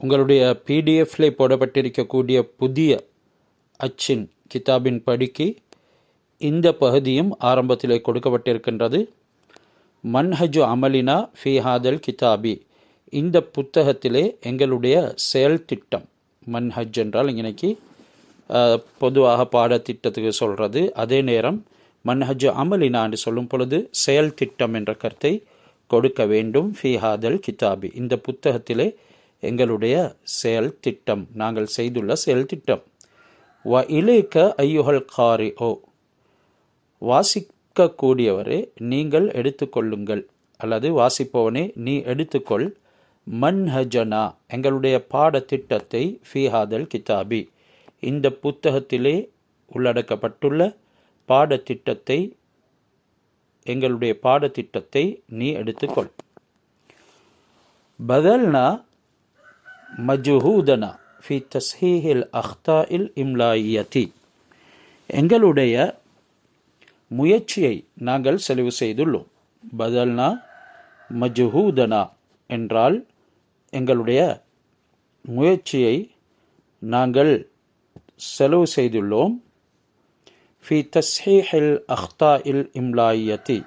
உங்களுடைய பிடிஎஃப்ல போடப்பட்டிருக்கக்கூடிய புதிய அச்சின் கிதாபின் படிக்கு இந்த பகுதியும் ஆரம்பத்தில் கொடுக்கப்பட்டிருக்கின்றது. மன்ஹஜு அமலினா ஃபிஹாதல் கிதாபி. இந்த புத்தகத்திலே எங்களுடைய செயல் திட்டம் மன்ஹஜ் என்றால் இன்னைக்கு பொதுவாக பாடத்திட்டத்துக்கு சொல்கிறது அதே நேரம் மன்ஹஜ் அமலினா என்று சொல்லும் பொழுது செயல் திட்டம் என்ற கருத்தை கொடுக்க வேண்டும். ஃபிஹாதல் கிதாபி. இந்த புத்தகத்திலே எங்களுடைய செயல் திட்டம் நாங்கள் செய்துள்ள செயல் திட்டம் வ இலேக்க ஐயுகல் காரி ஓ வாசிக்கக்கூடியவரே நீங்கள் எடுத்துக்கொள்ளுங்கள். அல்லது வாசிப்பவனே நீ எடுத்துக்கொள். மன்ஹஜனா. எங்களுடைய பாடத்திட்டத்தை ஃபிஹாதல் கிதாபி இந்த புத்தகத்திலே உள்ளடக்கப்பட்டுள்ள பாடத்திட்டத்தை எங்களுடைய பாடத்திட்டத்தை நீ எடுத்துக்கொள். பதல்னா மஜுஹூதனா ஃபி தஸ்ஹீஹில் அஹ்தாஇல் இம்லாயியதி எங்களுடைய முயற்சியை நாங்கள் செலவு செய்துள்ளோம் பதல்னா மஜுஹூதனா என்றால் எங்களுடைய முயற்சியை நாங்கள் செலவு செய்துள்ளோம் ஃபி தஸ்ஹீஹில் அஹ்தாஇல் இம்லாயியதி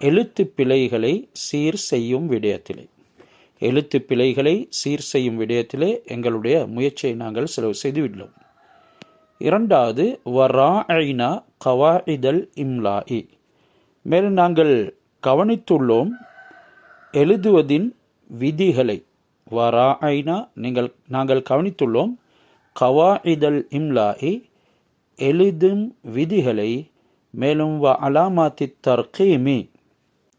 எழுத்து பிழைகளை சீர் செய்யும் விடயத்திலே எழுத்து பிழைகளை சீர் செய்யும் விடயத்திலே எங்களுடைய முயற்சியை நாங்கள் செலவு செய்துவிட்டோம். இரண்டாவது வராயினா கவாயிதல் இம்லாஇ மேலும் நாங்கள் கவனித்துள்ளோம் எழுதுவதின் விதிகளை வராயினா நீங்கள் நாங்கள் கவனித்துள்ளோம் கவாயிதல் இம்லாஇ எழுதும் விதிகளை மேலும் வ அலாமாத்தி தர்கீமி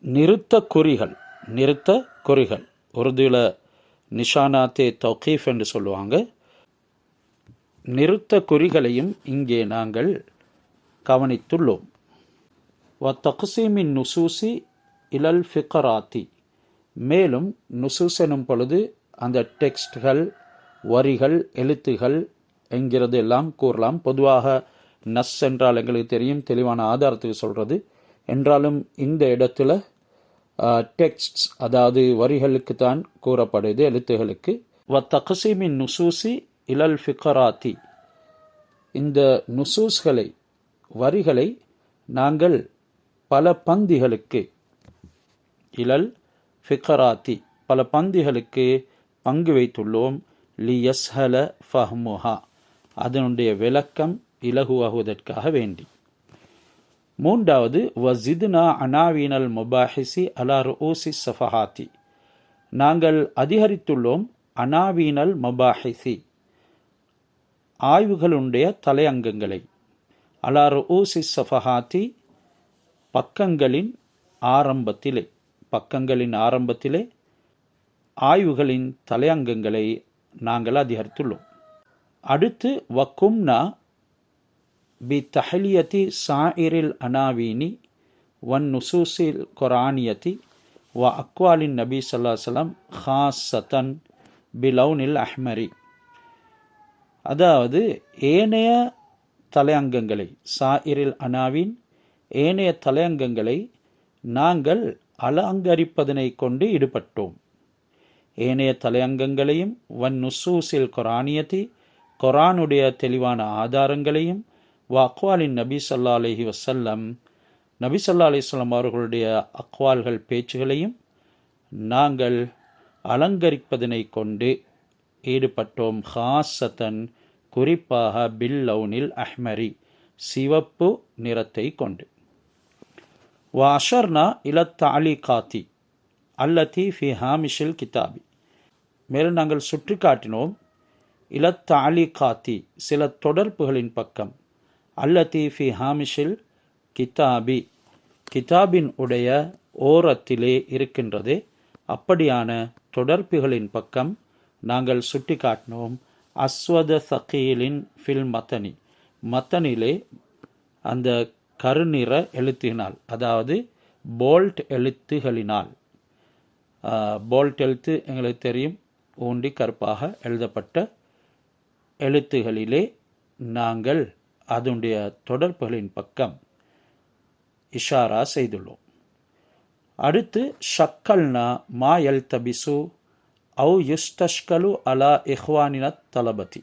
நிறுத்த குறிகள் நிறுத்த குறிகள். உருதுல நிஷானாத்தே தௌகீஃப் என்று சொல்லுவாங்க. நிறுத்த குறிகளையும் இங்கே நாங்கள் கவனித்துள்ளோம். வ தகுசீமின் நுசூசி இலல் ஃபிகராத்தி. மேலும் நுசூஸ் எனும் பொழுது அந்த டெக்ஸ்ட்கள் வரிகள் எழுத்துகள் என்கிறது எல்லாம் கூறலாம். பொதுவாக நஸ் என்றால் எங்களுக்கு தெரியும் தெளிவான ஆதாரத்துக்கு சொல்கிறது என்றாலும் இந்த இடத்துல டெக்ஸ்ட்ஸ் அதாவது வரிகளுக்கு தான் கூறப்படுது எழுத்துகளுக்கு. வ தகசீமின் நுசூசி இலல் ஃபிகராத்தி. இந்த நுசூஸ்களை வரிகளை நாங்கள் பல பந்திகளுக்கு இலல் ஃபிகராத்தி பல பந்திகளுக்கு பங்கு வைத்துள்ளோம். லி யஸ்ஹல ஃபஹ்முஹா அதனுடைய விளக்கம் இலகுவாகுவதற்காக வேண்டி. மூன்றாவது வசிதுனா அனாவீனல் முபாஹிசி அலா ருஊசி சஃபஹாத்தி நாங்கள் அதிகரித்துள்ளோம் அனாவீனல் மொபாஹிசி ஆய்வுகளுடைய தலையங்கங்களை. அலா ருஊசி சஃபஹாத்தி பக்கங்களின் ஆரம்பத்திலே பக்கங்களின் ஆரம்பத்திலே ஆய்வுகளின் தலையங்கங்களை நாங்கள் அதிகரித்துள்ளோம். அடுத்து வக்கும்னா பி தஹலியதி சாயிரில் அனாவீனி வன் நுசூசில் குரானியதி வ அக்வாலின் நபி சொல்லா சலம் ஹாசத்தன் பிலவுனில் அஹ்மரி அதாவது ஏனைய தலையங்கங்களை சாயிரில் அனாவின் ஏனைய தலையங்கங்களை நாங்கள் அலங்கரிப்பதனை கொண்டு ஈடுபட்டோம். ஏனைய தலையங்கங்களையும் வன் நுசூசில் கொரானியத்தி கொரானுடைய தெளிவான ஆதாரங்களையும் வா அக்வாலின் நபி சல்லா அலஹி வசல்லம் நபி சல்லா அலிஸ்லாம் அவர்களுடைய அக்வால்கள் பேச்சுகளையும் நாங்கள் அலங்கரிப்பதனை கொண்டு ஈடுபட்டோம். ஹாசத்தன் குறிப்பாக பில் லவுனில் அஹ்மரி சிவப்பு நிறத்தை கொண்டு. வாஷர்னா இலத் அலி காத்தி அல்லத்தி ஃபி ஹாமிஷில் கிதாபி. மேலும் நாங்கள் சுற்றி காட்டினோம் இலத் அலி காத்தி சில தொடர்புகளின் பக்கம். அல்லத்தி ஃபி ஹாமிஷில் கிதாபி. கிதாபின் உடைய ஓரத்திலே இருக்கின்றது. அப்படியான தொடர்புகளின் பக்கம் நாங்கள் சுட்டி காட்டினோம் அஸ்வத சகீலின் ஃபில் மத்தனி. மத்தனிலே அந்த கருநிற எழுத்தினால் அதாவது போல்ட் எழுத்துகளினால் போல்ட் எழுத்து எங்களுக்கு தெரியும். ஊண்டி கருப்பாக எழுதப்பட்ட எழுத்துகளிலே நாங்கள் அதனுடைய தொடர்புகளின் பக்கம் இஷாரா செய்துள்ளோம். அடுத்து ஷக்கல்னா மா எல் தபிசு அவு யுஸ்டஷ்கலு அலா இஹ்வானின தளபதி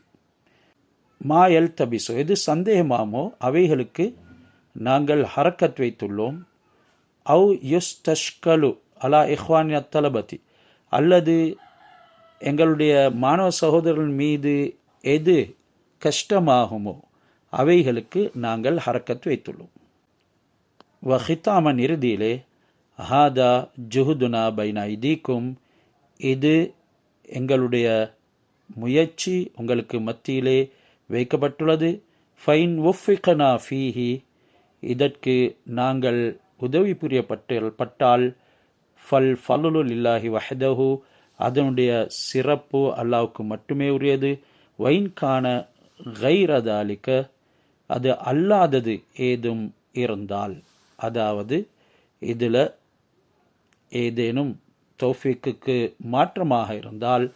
மா எல் தபிசு எது சந்தேகமாமோ அவைகளுக்கு நாங்கள் ஹரக்கத் வைத்துள்ளோம். அவு யுஸ்டஷ்கலு அலா இஹ்வானின தளபதி அல்லது எங்களுடைய மாணவ சகோதரர்கள் மீது எது கஷ்டமாகுமோ அவைகளுக்கு நாங்கள் ஹரக்கத் வைத்துள்ளோம். வஹிதாமன் இறுதியிலே ஹாதா ஜுஹுதுனா பைனா இதீக்கும் இது எங்களுடைய முயற்சி உங்களுக்கு மத்தியிலே வைக்கப்பட்டுள்ளது. ஃபைன் ஒஃபிகனா ஃபீஹி. இதற்கு நாங்கள் உதவி புரியப்பட்டு பட்டால் ஃபல் ஃபலுலுல் இல்லாஹி வஹதஹு. அதனுடைய சிறப்பு அல்லாவுக்கு மட்டுமே உரியது. வைன்கான கைரதாலிக்க அது அல்லாதது ஏதும் இருந்தால் அதாவது இதில் ஏதேனும் தௌஃபிக்கு மாற்றமாக இருந்தால்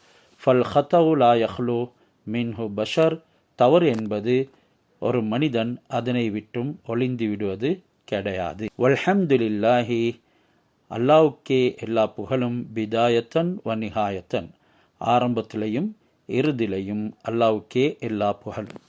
ஃபல் ஹத்தவுலா யஹ்லோ மின்ஹு பஷர் தவறு என்பது ஒரு மனிதன் அதனை விட்டும் ஒளிந்து விடுவது கிடையாது. வல்ஹம்துலில்லாஹி அல்லாவுக்கே எல்லா புகழும் பிதாயத்தன் வநிகாயத்தன் ஆரம்பத்திலையும் இறுதிலையும் அல்லாவுக்கே எல்லா புகழும்.